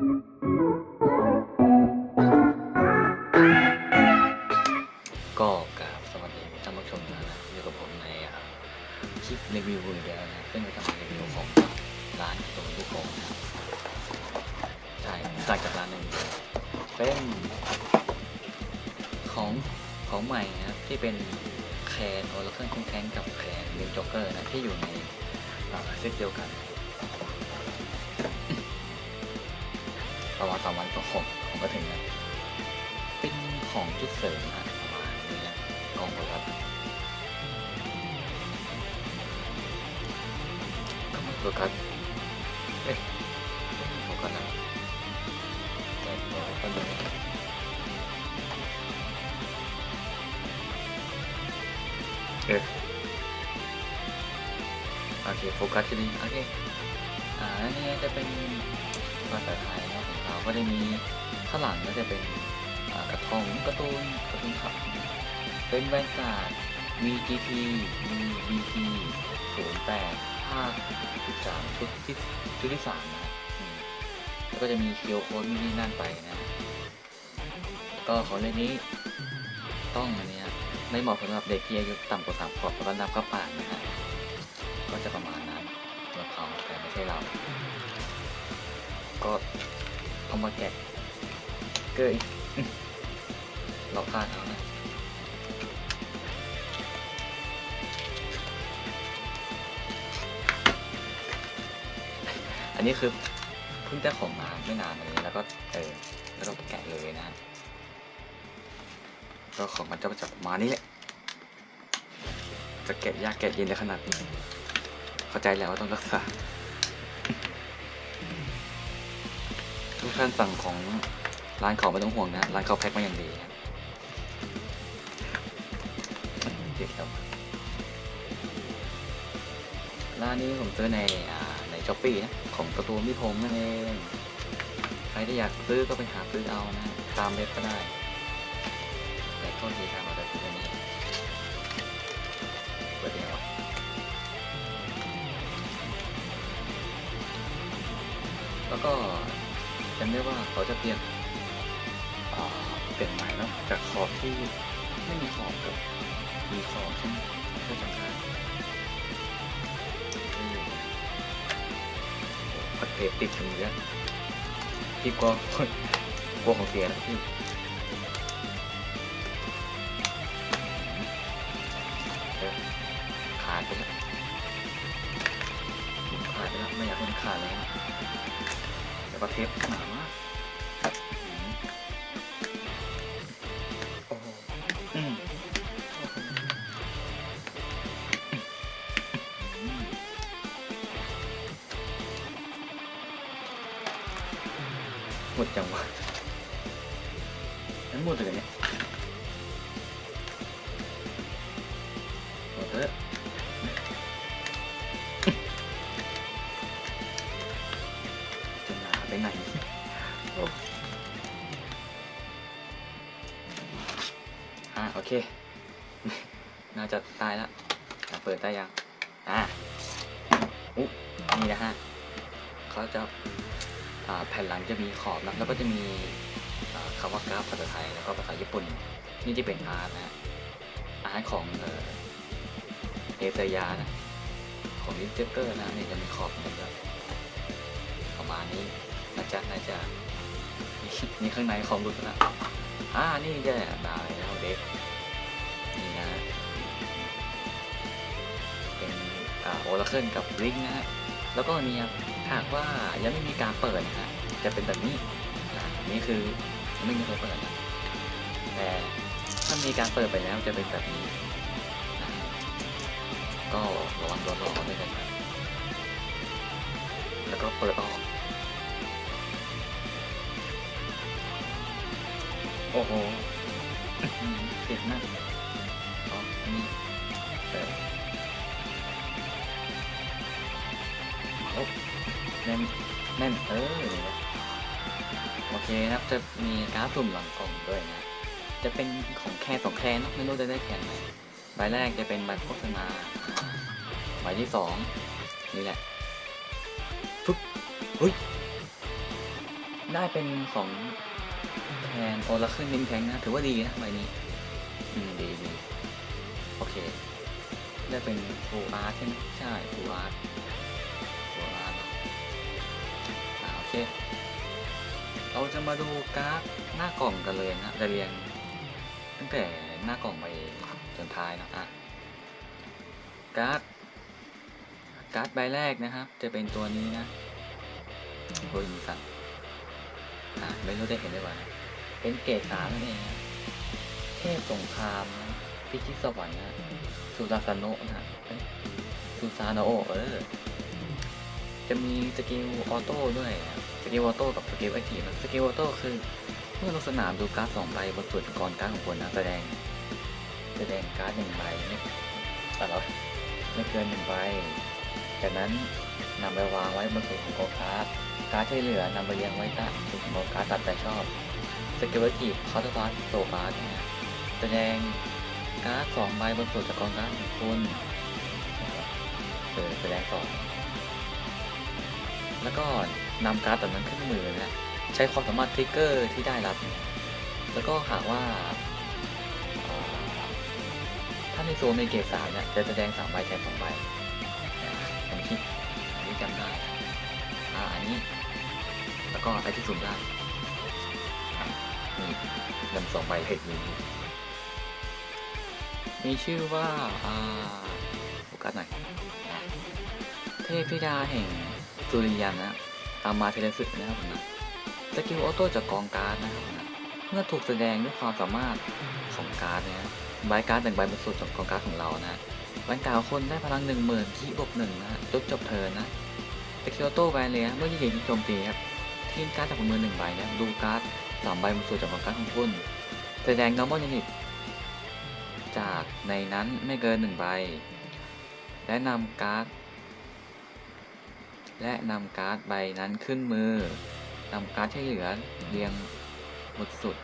ก็กราบสวัสดีท่านผู้ชมนะนะอยู่กับผมในคลิปรีวิวอีกแล้วนะซึ่งเราจะมารีวิวของร้านตัวลูกโป่งนะครับใช่สั่งจากร้านหนึ่งเป็นของของใหม่นะครับที่เป็นแคนโอลเคิลคุ้งแข้งกับแคนลิงจ็อกเกอร์นะที่อยู่ในเซตเดียวกัน ประมาณสามวันก็ผมผมก็ถึงนะเป็นของชุดเสริมนะประมาณนี้นะกองโบรัสก็มาโฟกัสเอ๊ะโฟกัสนะแต่เดี๋ยวก็ดูเอ๊ะโอเคโฟกัสที่นี่โอเคอ่าอันนี้จะเป็นภาษาไทยนะของเรา ก็จะมีข้างหลังก็จะเป็นกระทงกร์ตูนกร์ตูนขับเป็นแวนการ์ดมี GP มี BT 08ภาค13ชุดที่ชุดที่3นะแล้วก็จะมีเคียวโค้ดมีนี่นั่นไปนะ ก็ของเล่นนี้ต้องเนี้ยไม่เหมาะสำหรับเด็กที่อายุต่ำกว่า3ขวบแล้วก็นับก็ป่านนะฮะก็จะประมาณนั้นสำหรับเขาแต่ไม่ใช่เรา ก็ เอามาแกะเกยเราพลาดเอานะอันนี้คือเพิ่งได้ของมาไม่นานมานี้แล้วก็เออแล้วก็แกะเลยนะก็ของมันจะมาจากประมาณนี้แหละจะแกะยากแกะเย็นในขนาดนี้เข้าใจแล้วว่าต้องรักษา ทุกท่านสั่งของร้านเขาไม่ต้องห่วงนะ ร้านเขาแพ็คมาอย่างดีครับติดแล้วร้านนี้ผมซื้อในอในช้อปปี้นะ ของกระตูนพี่พงนั่นเอง ใครที่อยากซื้อก็ไปหาซื้อเอานะ ตามเว็บก็ได้ แต่โทษทีครับเราจะซื้อนนี้เปิดยังไงวแล้วก็ ได้ว่าเขาจะเปลี่ยนเปลี่ยนใหม่แล้วจากขอบที่ไม่มีขอบกับมีขอบใช่ไหมถ้าจำได้พัดเทปติดกันเยอะพี่กลัวกลัวของเสียนะพี่ขาดไปแล้วขาดไปแล้วไม่อยากให้มันขาดเลยนะแล้วก็เทป เคน่าจะตายแล้วเปิดได้ยัง อ่าอุ๊นี่นะฮะเขาจะาแผ่นหลังจะมีขอบนะแล้วก็จะมีคำว่ากราฟภาษาไทยแล้วก็ภาษาญี่ปุ่น นี่จะเป็นอาร์ตนะฮะอาร์ตของเอเอเซยนะ ของลิเจเกอร์นะนี่จะมีขอบเหมือนกันประมาณนี้นะจ๊ะนะจ๊ะนี่ข้างในของรุดนะอ่านี่จะได้แล้วเด็ก อ่าโอลาเคิลกับริงนะฮะแล้วก็เนี่ยหากว่ายังไม่มีการเปิดนะฮะจะเป็นแบบนี้นะนี่คือยังไม่มีการเปิดนะแต่ถ้ามีการเปิดไปแล้วจะเป็นแบบนี้ ก็ระวังโดนหลอกด้วยกันนะแล้วก็เปิดออก โอ้โหเสียงมาก น่นแน่นเออ โอเคนะครับจะมีการ์ดสุ่มหลังกล่องด้วยนะ จะเป็นของแค่สองแค่นะไม่รู้จะได้แค่ไหนใบแรกจะเป็นใบโฆษณาใบที่สองนี่แหละฟึ๊บเฮ้ยได้เป็นของแทนโอลาขึ้นนิงแทงนะ ถือว่าดีนะใบนี้ อืม ดีดีโอเค ได้เป็นฟูอาร์ใช่ไหมใช่ฟูอาร์ เค เราจะมาดูการ์ดหน้ากล่องกันเลยนะจะเรียงตั้งแต่หน้ากล่องไปจนท้ายนะอะการ์ดการ์ดใบแรกนะครับ จะเป็นตัวนี้นะโอ้ยมีสั่นอะไม่รู้ได้เห็นได้ว่าเป็นเกรดสามนั่นเองนะเทพสงครามนะพิชิตสวรรค์นะสุดาซาโนะนะสุซาโนเออ จะมีสกิลออโต้ด้วยสกิลออโต้กับสกิลแอคทีฟสกิลออโต้คือ เมื่อลงสนามดูการ์ดสองใบบนส่วนกรการ์ดของคนนะแสดง แสดงการ์ดหนึ่งใบไม่อะไรไม่เกินหนึ่งใบจากนั้นนำไปวางไว้บนส่วนของกองการ์ดการ์ดที่เหลือนำไปเรียงไว้ใต้ส่วนของกอการ์ดตัดใจชอบสกิลทีฟคาร์ดบาร์โซบาร์แสดงการ์ดสองใบบนส่วนจากกองการ์ดของคุณนะครับเออแสดงสอง แล้วก็นำการ์ดตัวนั้นขึ้นมือนะใช้ความสามารถทริกเกอร์ที่ได้รับ แล้วก็หากว่า ถ้าในโซนในเกรดสามเนี่ยจะแสดงสามใบแทนสองใบนะอันนี้อันนี้จำได้อ่าอันนี้ แล้วก็ไปที่ศูนย์ได้นี่นำสองใบเทคนี้มีชื่อว่า อ่าโฟกัสหน่อยเทพธิดาแห่ง สุริยันนะตามมาเทเลสึกนะครับผมนะสกิลออโต้จากกองการ์ดนะครับผมนะเมื่อถูกแสดงด้วยความสามารถของการ์ดนี่ยใบการ์ดหนึ่งใบบนสุดจากกองการ์ดของเรานะแวนการ์ดคนได้พลังหนึ่งหมื่นคีบวกหนึ่งนะจบจบเทินนะสกิลออโต้แวนเลยนะเมื่อยิงโจมตีครับทิ้งการ์ดจากมือหนึ่งใบนะดูการ์ดสามใบบนส่วนจากของการ์ดของคุณแสดง normal unit จากในนั้นไม่เกินหนึ่งใบ และนำการ์ด และนำการ์ดใบนั้นขึ้นมือนำการ์ดที่เหลือเรียงบนสุด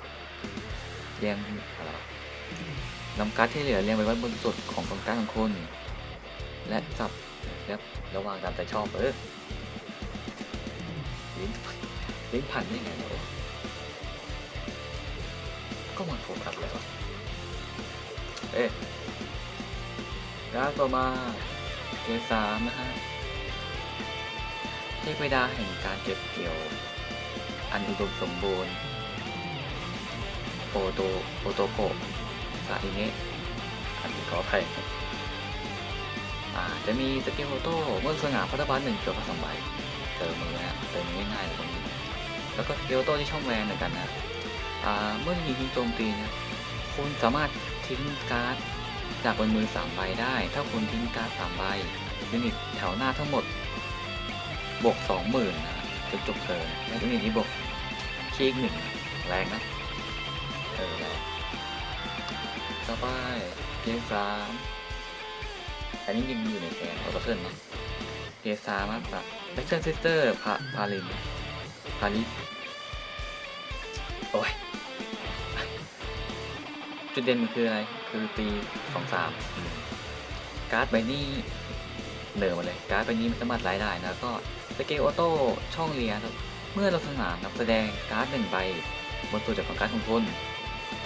เรียงอะไรวะนำการ์ดที่เหลือเรียงไว้ไว้บนสุดของกองการ์ดของคุณ และสับและระวางตามใจชอบเออลิ้นลิ้นพันได้ไงเนี่ยก็มันโฟกัสแล้วอะเอ๊ะการ์ดต่อมาเกสามนะฮะ เทพเวดาแห่งการเก็บเกี่ยว อันอุดมสมบูรณ์โอโตโอโตโกะซาอิเนะอันนี้ขออภัยอ่าจะมีสกิลโอโต้เมื่อสง่าพัฒบาหนึ่งเกี่ยวกับสองใบเติมมือนะเติมง่ายๆตรงนี้แล้วก็สเกลโต้ที่ช่องแวนเหมือนกันนะเมื่อยิงทิ้งโจมตีนะคุณสามารถทิ้งการ์ดจากบนมือสามใบได้ ถ้าคุณทิ้งการ์ดสามใบยูนิตแถวหน้าทั้งหมด บวกสองหมื่นนะจบเทิร์นและยูนิตนี้บวกคีอีกหนึ่งแรงนะเออแรงต่อไปเกมสามอันนี้ยังอยู่ในแกนออโต้เทิร์นเนาะเกซามาปะแบ็กเซนซิสเตอร์พาพาลินพาลิสโอ้ยจุดเด่นมันคืออะไร คือตีสองสามการ์ดใบนี้ เหนือมาเลยการ์ดใบนี้มันสามารถไล่ได้นะก็สเกลออโต้ช่องเลียครับเมื่อเราสนามครับแสดงการ์ดหนึ่งใบบนตัวจากของการ์ดของคุณ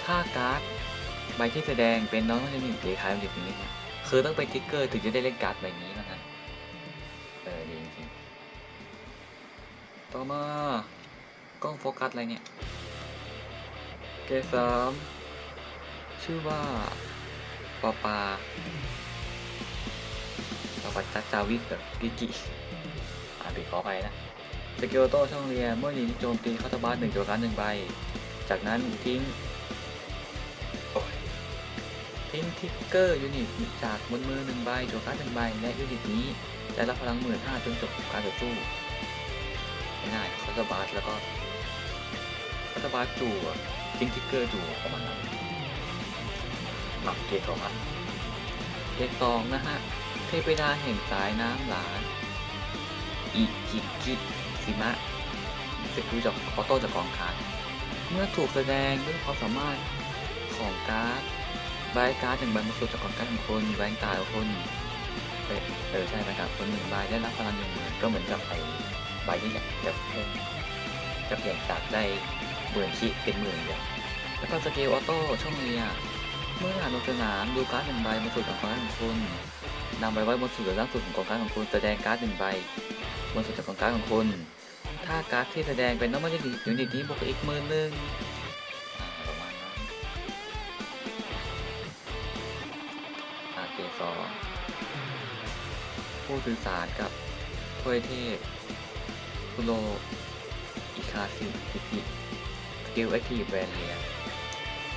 ถ้าการ์ดใบที่แสดงเป็นน้องจะมีหรือคล้ายมันจะเป็นนิดนึงคือต้องไปทิกเกอร์ถึงจะได้เล่นการ์ดใบนี้นะฮะเออดีจริงๆต่อมากล้องโฟกัสอะไรเนี่ยเกสามชื่อว่าปาปา ปาปาจัจาวิสแบบกิกิอ่านผิดขอไปนะสกิลโต้ช่องเรียนเมื่อยิงโจมตีเข้าตะบานหนึ่งตัวการหนึ่งใบ จากนั้นทิ้งทิ้งทิกเกอร์ยูนิตจากบนมือหนึ่งใบตัวการหนึ่งใบและยูนิตนี้ได้รับพลังหมื่นห้าจนจบการต่อสู้ง่ายๆคอสบาสแล้วก็คอสบาสจู่ทิ้งทิกเกอร์จู่ประมาณนั้นหมักเกตสองครับเกตสองนะฮะ ทพดาแห่งสายน้ำหลานอิกิกิสิมะสกิลจากออโต้จากกองคาร์ดเมื่อถูกแสดงด้วยความสามารถของการ์ดใบการ์ดหนึ่งใบมาสุดจากกองการ์ดของคนแวนตายคนเออเออใช่ไหมครับคนหนึ่งใบได้รับพลังหนึ่งหมื่นก็เหมือนกับไอใบนี่แหละแบบเพิ่มจะเปลี่ยนจากได้หมื่นคิเป็นหมื่นเดียวแล้วก็สกิลออโต้ช่องเรียเมื่ออ่านลงสนามดูการ์ดหนึ่งใบบนสุดของการ์ดของคุณ นำไปไว้บนสุดหรือล่างสุดของกองการดของคุณแสดงการ์ดหนึ่งใบบนสุดของการดของคุณ ถ้าการ์ดที่แสดงเป็นน้ำมันยูนิตยูนิตนี้บวกอีกหมื่นหนึ่งอาประมาณนั้นอาเกสองผู้สื่อสารกับถ้วยเทพคุโรอิคาซิพิพิสกิลแอคทีฟแวนเลีย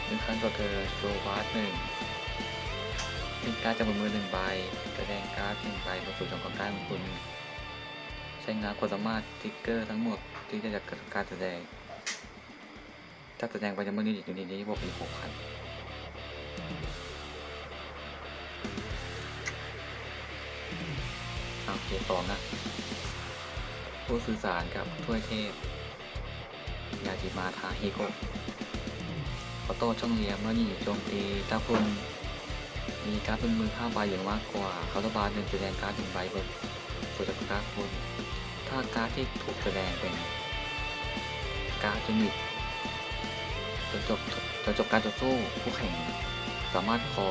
หนึ่งครั้งต่อเธอโซวาร์หนึ่ง ทิ้งการ์ดจากบนมือหนึ่งใบแสดงการ์ดหนึ่งใบบนสุดของกองการดของคุณ ใช้งานความสามารถทิกเกอร์ทั้งหมดที่จะจากการแสดง ถ้าแสดงไปจะเมื่อนี้อยู่ในนี้บวกอีกหกพันเอาเกียร์สองนะ ผู้สื่อสารกับถ้วยเทพ ยาจิมาทาฮิโกะขอโต้ช่องเลียเมื่อนี่โจมตีถ้าคุณ มีการ์ดเป็นมือห้าใบอย่างมากกว่าเขาตบาร์หนึ่งแสดงการ์ดหนึ่งใบบนตัวจากการ์ดคุณถ้าการ์ดที่ถูกแสดงเป็นการ์ดชนิดจนจบจนจบการต่อสู้ผู้แข่งสามารถคอ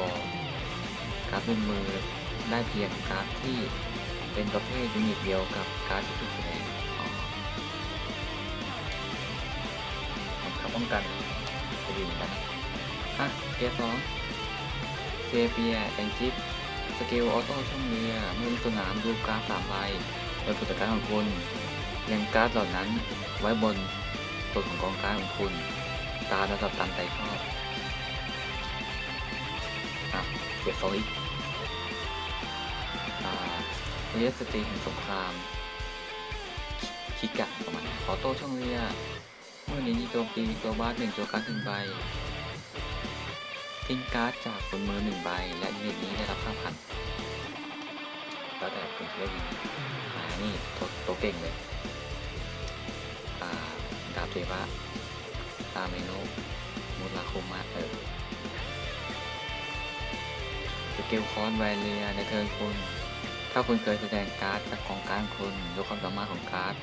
การ์ดเป็นมือได้เพียงการ์ดที่เป็นประเภทยูนิตเดียวกับการ์ดที่ถูกแสดงอ๋อครับป้องกันจะดีเหมือนกันะอะเกียร์สอง เซเปียแองจิปสกิลออโต้ช่องเรือเมื่อลงสนามดูการ์ดสามใบโดยผู้จัดการของคุณเรียงการ์ดเหล่านั้นไว้บนส่วนของกองการดของคุณ ตามระดับตามใจชอบอะเก็บโซอีกอ่าเรียสตรีแห่งสงครามคิกะประมาณนั้นขอโต้ช่องเรียเมื่อนี้โจมตีตัวบ้านหนึ่งตัวการ์ดหนึ่งใบ ทิ้งการ์ดจากบนมือหนึ่งใบ และยูนิตนี้ได้รับห้าพันแล้วแต่คุณจะเล่นอ่านี่ตัวตัวเก่งเลยอ่าดาบเทวะตาเมโนะมุลาคุมะเออสกิลคอนไวเลียในเทิร์นคุณ ถ้าคุณเคยแสดงการ์ดจากกองการดคุณยกความสามารถของการ์ด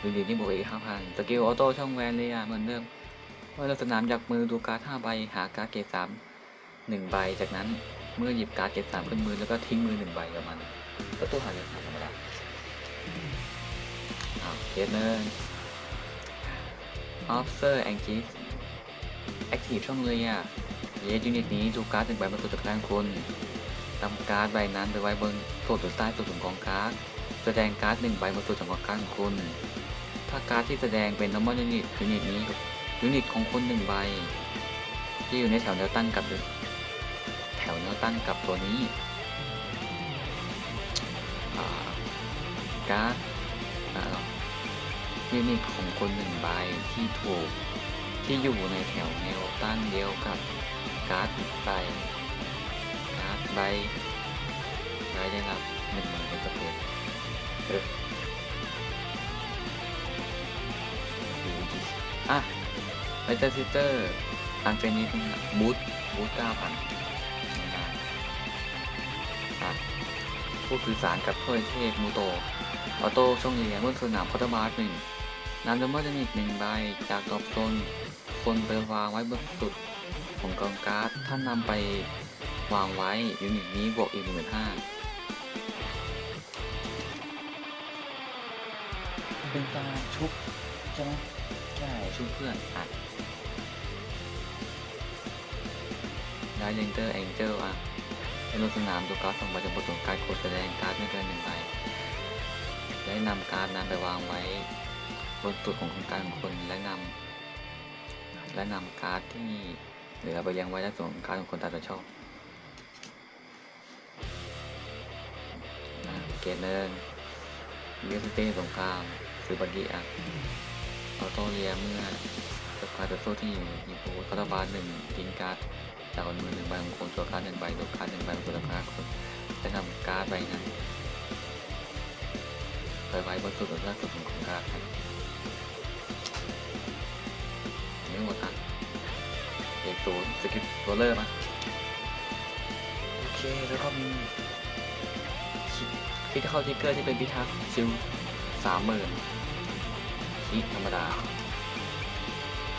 ดูดีนี่บวกอีกห้าพันสกิลออโต้ช่องแวนเลียเหมือนเดิมเมื่อเราสนามจากมือดูการ์ดห้าใบหาการ์ดเกรดสาม หนึ่งใบ จากนั้นเมื่อหยิบการ์ดเกรดสามขึ้นมือแล้วก็ทิ้งมือหนึ่งใบกับมันก็ตัวหาเงินธรรมดาอ้าวเคสหนึ่ง Officer Angis Active ช่องเลยอะเยสยูนิตนี้ดูการ์ดหนึ่งใบบนตัวจากด้านคุณนำการ์ดใบนั้นไปไว้บนโถดหรือใต้ตัวถุงกองการ์ดแสดงการ์ดหนึ่งใบบนตัวจากกองการ์ดของคุณถ้าการ์ดที่แสดงเป็น normal unit ยูนิตนี้ยูนิตของคุณหนึ่งใบ ที่อยู่ในแถวแนวตั้งกับ วแนวตั้งกับตัวนี้การ์ดอ่ายูนิตของคนหนึ่งใบที่ถูกที่อยู่ในแถวแนวตั้งเดียวกับการ์ดใบการ์ดใบใบได้รับหนึ่งหมื่นเป็นจำนวเออดีจริงอะไลเตอร์ซิสเตอร์อันเป็นนี้เป็นบูทบูทเก้าพัน ผู้สื่อสารกับถ้วยเทพมูโตออโต้ช่องเรียนบนสนามคอร์ตบาร์หนึ่งนำดัมเบิลนิกหนึ่งใบจากดรอปโซนคนไปวางไว้บนสุดของกองการ์ดท่านนำไปวางไว้ยูนิตนี้บวกอีกหมื่นห้าเป็นการชุบใช่ไหมใช่ชุบเพื่อนอะได้เลนเตอร์แองเจิลอะใน ลงสนามตัวการ์ดสองใบจากบทของการดโคดแสดงการ์ดไม่เกินหนึ่งใบได้นำการดนั้นไปวางไว้บนสุดของโครงการของคนและนำและนำการ์ดที่เหลือไปยังไว้ในส่วนของการดของคนตามใจชอบนะเกณฑ์เนินเรียกสเตนสงครามสือบักกี้อะออโต้เรียเมื่อจบการต่อสู้ที่อยู่มีโพสคาราบาลหนึ่งทิ้งการ์ด จากบนมือหนึ่งใบของคนตัวการ์ดหนึ่งใบตัวการ์ดหนึ่งใบของตัวการ์ดคนและนำการ์ดใบนั้นไปไว้บนสุดล่าสุดของครงการครับนี่หมดอะเอกศูนย์สกิปโรลเลอร์มาโอเคแล้วก็มีคิดเข้าทิกเกอร์ที่เป็นพิทักษ์ชิลสามหมื่นคิธรรมดา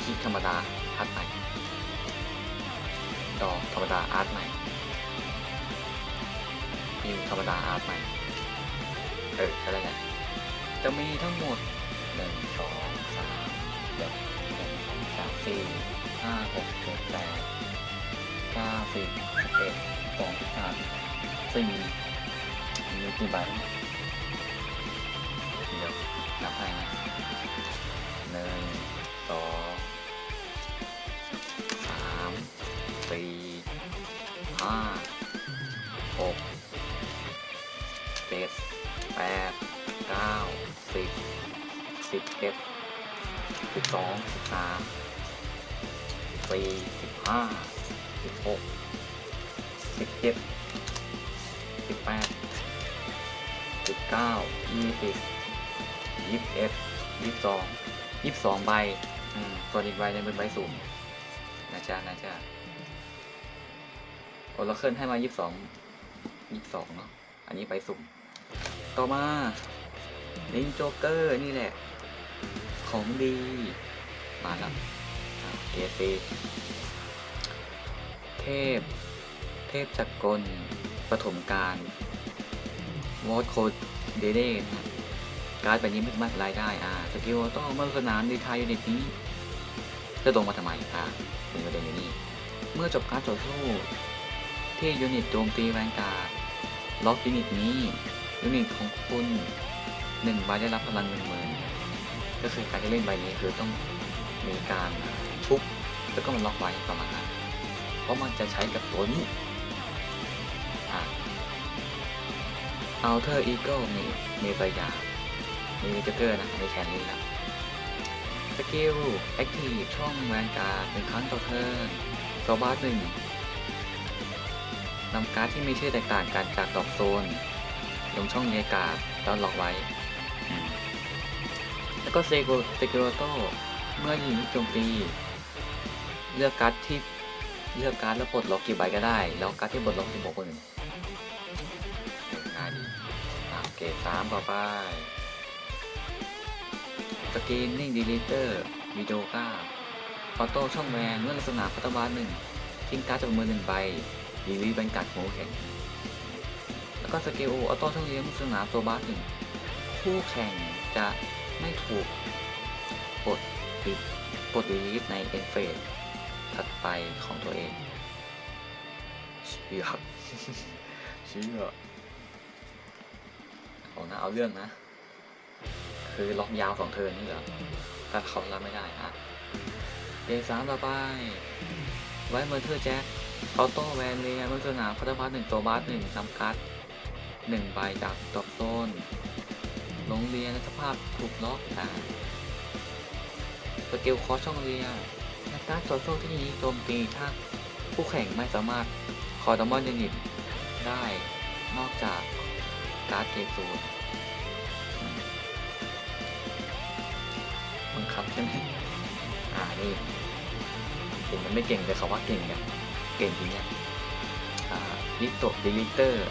คิกธรรมดาอาร์ต ใหม่ดอธรรมดาอาร์ตใหม่ยิวธรรมดาอาร์ตใหม่ เออใช่แล้วแหละจะมีทั้งหมดหนึ่งสองสามหนึ่งสองสามสี่ห้าหกเจ็ดแปดเก้าสิบสิบเอ็ดสิบสองสิบสามสี่มีกี่ใบเดี๋ยวนับให้นะหนึ่งสอง เอ็ดสิบสองสิบสามสี่สิบห้าสิบหกสิบเจ็ดสิบแปดสิบเก้ายี่สิบยี่สิบเอ็ดยี่สิบสองยี่สิบสองใบส่วนอีกใบหนึงเป็นใบสุ่มนะจ๊ะนะจ๊ะโอลาเคิลให้มายี่สิบสองยี่สิบสองเนาะอันนี้ใบสุ่ม ต่อมาลิงโจ๊กเกอร์นี่แหละ ของดี มาแล้วเกซีเทพ เทพจักรกลปฐมการวอตโคดเดเด้นะการ์ดแบบนี้ไม่สามารถรายได้ อ่า สกิลต้องเมื่อสนามดีทายยูนิตนี้ จะตรงมาทำไมอ่าเป็นประเด็นอยู่นี่เมื่อจบการต่อสู้ที่ยูนิตโจมตีแวนการ์ดล็อกยูนิตนี้ ยูนิตของคุณหนึ่งใบได้รับพลังหนึ่งหมื่น ก็คือการที่เล่นใบนี้คือต้องมีการทุบแล้วก็มันล็อกไว้ประมาณนั้น เพราะมันจะใช้กับตัวนี้อ่า Outer Eagle มีเมสยามีวิจเกอร์นะในแคนนี้นะสกิล Active ช่องแวนการ์ดหนึ่งครั้งต่อเทิร์นโซบาร์หนึ่งนำการ์ดที่มีชื่อแตกต่างกันจากดอกโซนลงช่องเนกาแล้วล็อกไว้ แล้วก็เซโกเซโกโรโตเมื่อยิงโจมตี เลือกการ์ดที่เลือกการ์ดแล้วปลดล็อกกี่ใบก็ได้ แล้วการ์ดที่ปลดล็อกสิบหกคนง่ายดีอะเกรดสามต่อไปสกรีนนิ่งดีลิเตอร์วิดีโอก้าออโต้ช่องแวนเมื่อลักษณะพัตบาลหนึ่งทิ้งการ์ดจากมือหนึ่งใบดีลีเป็นการ์ดโมแข็งแล้วก็สเกิลออโต้ช่องเลี้ยงสนามตัวบาสหนึ่งคู่แข่งจะ ไม่ถูกปลดปิดปลดลีดในเอ็นเฟสถัดไปของตัวเองเชื่อเชื่อเอานะเอาเรื่องนะ คือล็อกยาวสองเทิร์นนี่เหรอถ้าเขารับไม่ได้อะเกมสามต่อไป ไว้เมอร์เทอร์แจ็คออโต้แวนเลียเมื่อสนามพัตบาสหนึ่งตัวบาสหนึ่งจำกัดหนึ่งใบจากดอกโซน โรงเรียนสภาพถูกล็อกอ่าสกิลคอร์ช่องเรียนนักการต่อสู้ที่นี้โจมตีถ้าผู้แข่งไม่สามารถคอร์ดมอนยูนิตได้นอกจากการ์ดเกมศูนย์บังคับใช่ไหมอ่านี่เห็นมันไม่เก่งแต่เขาว่าเก่งเนี่ยเก่งจริงเนี่ยอ่าลิโตดิลิเตอร์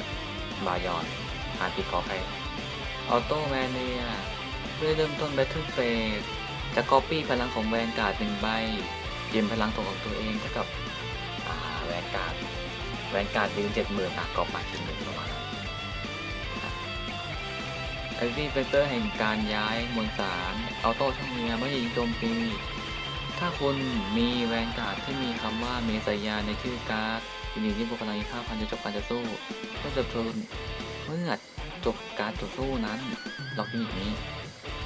บายอนอ่านติดขอใคร ออโต้แมนเนียเพื่อเริ่มต้นแบทเทิลเฟสจะก๊อปปี้พลังของแวนการ์ดหนึ่งใบเกมพลังตัวของตัวเองเท่ากับแวนการ์ดแวนการ์ดยืนเจ็ดหมื่นอะก๊อปมาชิ้นหนึ่งประมาณนั้นไอซี่เฟเตอร์แห่งการย้ายมวลสารออโต้ช่องเนียเมื่อยิงโจมตีถ้าคุณมีแวนการ์ดที่มีคำว่าเมสยาในชื่อการ์ดยูนิตที่บวกพลังอีก5,000จะจบการจะสู้เมื่อจบทิร์นเมื่อ จบการต่อสู้นั้นล็อกยูนิตนี้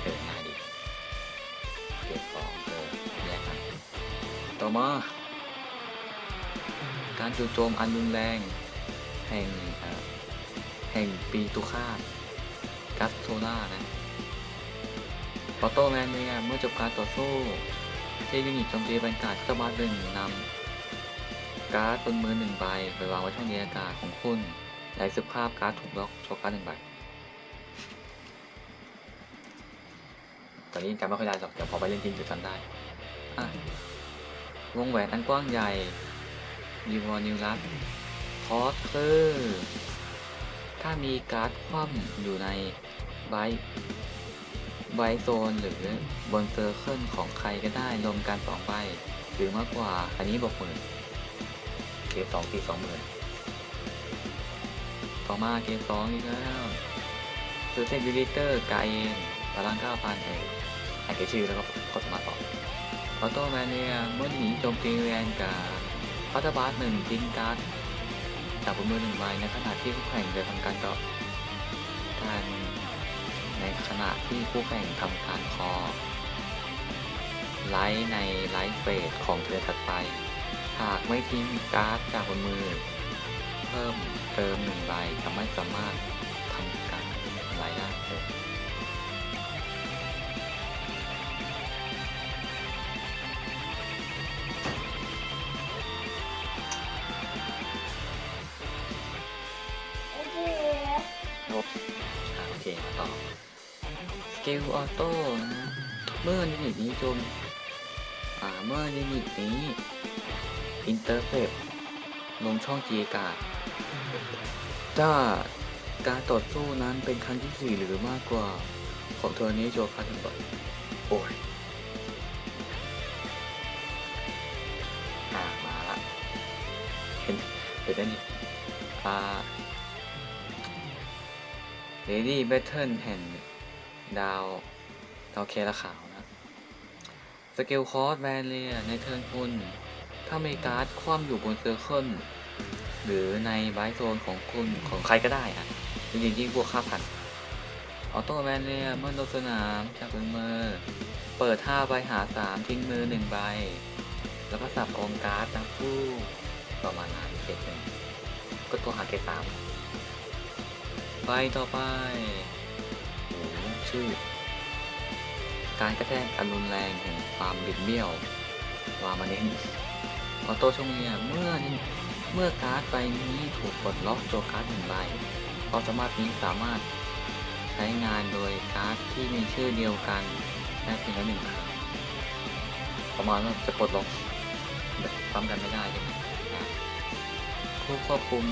เดินง่ายดีเก็บสองเออแยกกันต่อมา การจู่โจมอันรุนแรง แห่งแห่งปีตุคาตกัสโซล่านะออโต้แมนเนี่ยเมื่อจบการต่อสู้ที่ยูนิตโจมตีแวนการ์ดเข้ามาหนึ่งนำการ์ดบนมือหนึ่งใบไปวางไว้ช่องเรียนอากาศของคุณ ในสภาพการ์ดถูกล็อกโชว์การ์ดหนึ่งใบตอนนี้จำไม่ค่อยได้หรอกแต่พอไปเล่นจริงจะจำได้อะวงแหวนอันกว้างใหญ่นิวอนิวรัสคอสคือถ้ามีการ์ดคว่ำอยู่ในใบไวโซนหรือบนเซอร์เคิลของใครก็ได้รวมกันสองใบหรือมากกว่าอันนี้บอกหมื่นเกมสองตีสองหมื่น ต่อมาเกมสองอีกแล้วซูเซนบิลิเตอร์ไกายเองพลังเก้าพันเองให้เขียนชื่อแล้วก็กดสมัครต่อออโต้แมนเนียเมื่อหนีโจมตีแวนการพัตบาร์หนึ่งทิ้งการ์ดจากบนมือหนึ่งใบในขณะที่คู่แข่งจะทำการตอการในขณะที่คู่แข่งทำการคอ ไลท์ในไลท์เฟสของเธอถัดไป หากไม่ทิ้งการ์ดจากบนมือ พิ่มเติมหนึ่งใบจะไม่สามารถทำการทำลายได้เลยโอเคลบอ่าโอเคมาต่อสกิลออโต้นะฮะเมื่อยูนิตนี้โจมอ่าเมื่อยูนิตนี้อินเตอร์เซป ลงช่องจีกาดถ้าการต่อสู้นั้นเป็นครั้งที่สี่หรือมากกว่า ของเธอนี้โจคันบ่อยโอ้ยอ่ามาละเห็นเห็นได้นี่อ่าเลดี้แบทเทิลแห่งดาวดาวเคราขาวนะ สเกลคอร์สแวนเลียในเทิร์นคุณ ถ้าเมการ์ดคว่ำอยู่บนเซอร์เคิลหรือในไบโซนของคุณของใครก็ได้อะจริงๆที่บวกค่าพันออโต้แวนเลียเมื่อลงสนามจากบนมือ เปิด5ใบหา 3 ทิ้งมือ 1 ใบ แล้วก็สับองการ์ดนะผู้ประมาณนั้นเกตหนึ่งก็ตัวหาเกตสามไปต่อไปโอ้ชื่อ การกระแทกอันรุนแรงแห่งความบิดเบี้ยววามาเน้น ออโต้ช่วงเนี้ยเมื่อเมื่อการ์ดใบนี้ถูกปลดล็อกโจการ์ดหนึ่งใบควาสามารถนี้สามารถใช้งานโดยการ์ดที่มีชื่อเดียวกันได้เพียงแค่หนึ่งครั้งประมาณว่าจะปลดล็อกแบบซ้ำกันไม่ได้ใช่ไหมผู้ควบคุม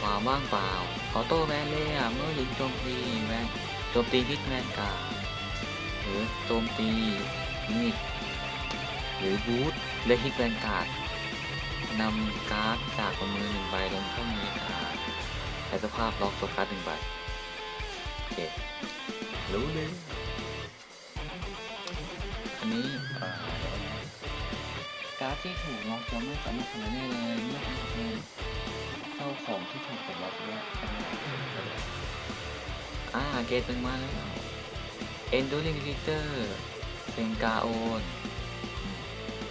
ความว่างเปล่าออโต้แวนเล่เมื่อยิงโจมตีแวนโจมตีฮิตแวนการหรือโจมตียูนิตห รือบูทและฮิตแวนการ์ดนำการ์ดจากมือหนึ่งใบลงช่องนี้การ์ดใช้สภาพล็อกโซการ์ดหนึ่งใบโอเครู้เลยอันนี้การ์ดที่ถูกล็อกจะไม่สามารถทำอะไรได้เลยเมื่อทำงานเข้าของที่ถูกกดล็อกด้วยอ่าเกตหนึ่งมาแล้ว Enduring Visitor เป็นกาโอน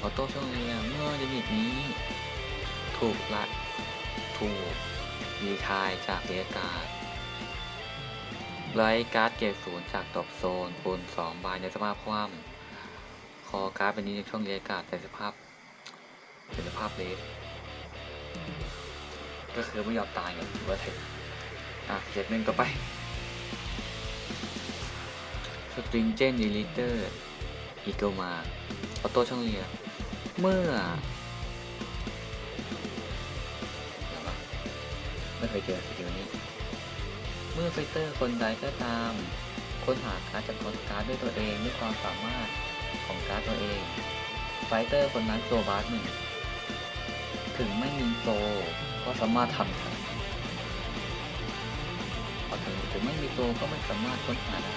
ออโต้ช่วงเรียเมื่อยูนิตนี้ ถูกละถูกรีทายจากเรียการ์ดไลท์การ์ดเกตศูนย์จากตบโซนคูณสองใบในสภาพคว่ำคอการ์ดเป็นนี้ในช่วงเรียการ์ดในสภาพเป็นสภาพเลสก็คือไม่ยอมตายไงว่าเถอะอะเจ็ดหนึ่งต่อไปสตริงเจนดีลิเตอร์อีเกิลมาออโต้ช่องเรีย เมื่อไม่เคยเจอสกิลนี้ เมื่อไฟเตอร์คนใดก็ตาม ค้นหาการดจากกดการ์ดด้วยตัวเองด้วยความสามารถของการ์ดตัวเอง ไฟเตอร์คนนั้นโซบาร์หนึ่ง ถึงไม่มีโซก็สามารถทำทันพอถึงถึงไม่มีโซก็ไม่สามารถค้นหาได้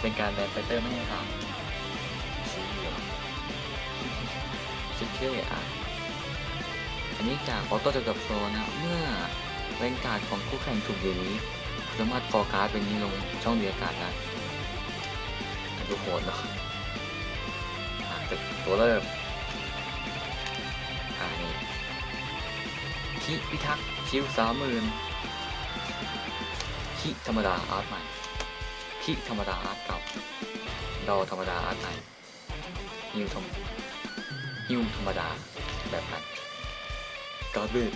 เป็นการแบนไฟเตอร์ไม่ให้ทำชี้เหรอชิคเก้อะอันนี้จากออโต้จะกับโซนะ เมื่อแรงการของคู่แข่งถูกดีลีทสามารถฟอร์การ์ดเป็นนี้ลงช่องเดียวกันได้ดูโหดเนาะอ่ตัวเริ่มอ่านี่คิพิทักษ์คิวสามหมื่นคิธรรมดาอาร์ตใหม่คิธรรมดาอาร์ตเก่าดอธรรมดาอาร์ตใหม่ฮิวธรรม ฮิวธรรมดาแบบนั้นกอดบืด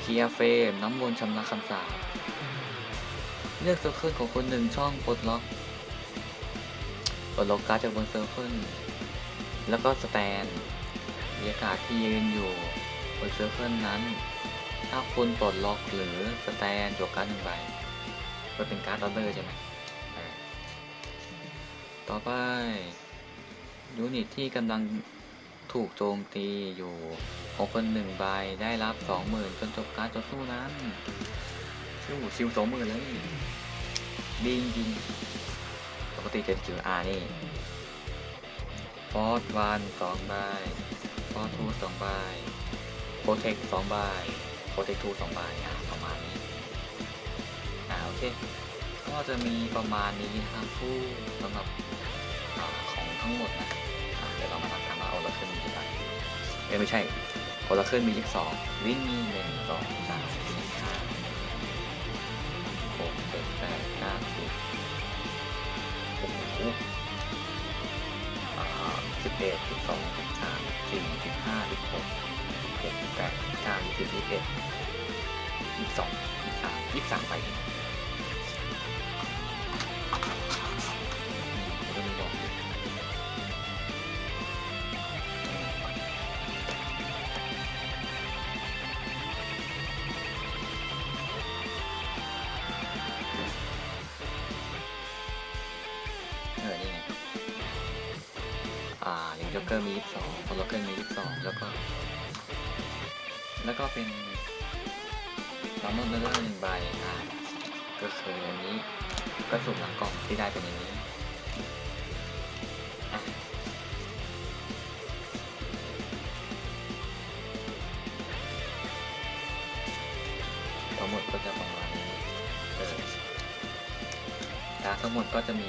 เคียร์เฟรมน้ำวนชำระคำสาปเลือกเซอร์เคิลของคนหนึ่งช่องปลดล็อกปลดล็อกการ์ดจากบนเซอร์เคิลแล้วก็สแตนบรรยากาศที่ยืนอยู่บนเซอร์เคิลนั้น ถ้าคุณปลดล็อกหรือสแตนจวกการดหนึ่งใบก็เป็นการ์ดออเดอร์ใช่ไหมอ่าต่อไป ยูนิตที่กำลังถูกโจมตีอยู่ของคนหนึ่งใบได้รับสองหมื่นจนจบการต่อสู้นั้นชิวชิวสองหมื่นเลยดีจริงปกติจะจิ๋วอานี่ฟอร์ดวันสองใบฟอร์ทูสองใบโปรเทคสองใบโปรเทคทูสองใบอะประมาณนี้อ่าโอเคก็จะมีประมาณนี้นะครับผู้สำหรับของทั้งหมดนะ เอ้ยไม่ใช่โอลาเคิลมียี่สิบสองลิงมีหนึ่งสองสามสี่ห้าหกเจ็ดแปดเก้าสิบโอ้โหอ่าสิบเอ็ดสิบสองสิบสามสิบสี่สิบห้าสิบหกสิบเจ็ดสิบแปดสิบเก้ายี่สิบยี่สิบเอ็ดยี่สิบสองยี่สิบสามยี่สิบสามใบ แล้วก็เป็นซัมมอนเดอร์หนึ่งใบอ่าก็คืออันนี้ก็สุ่มหลังกล่องที่ได้เป็นอย่างนี้ทั้งหมดก็จะประมาณนี้เออการทั้งหมดก็จะมี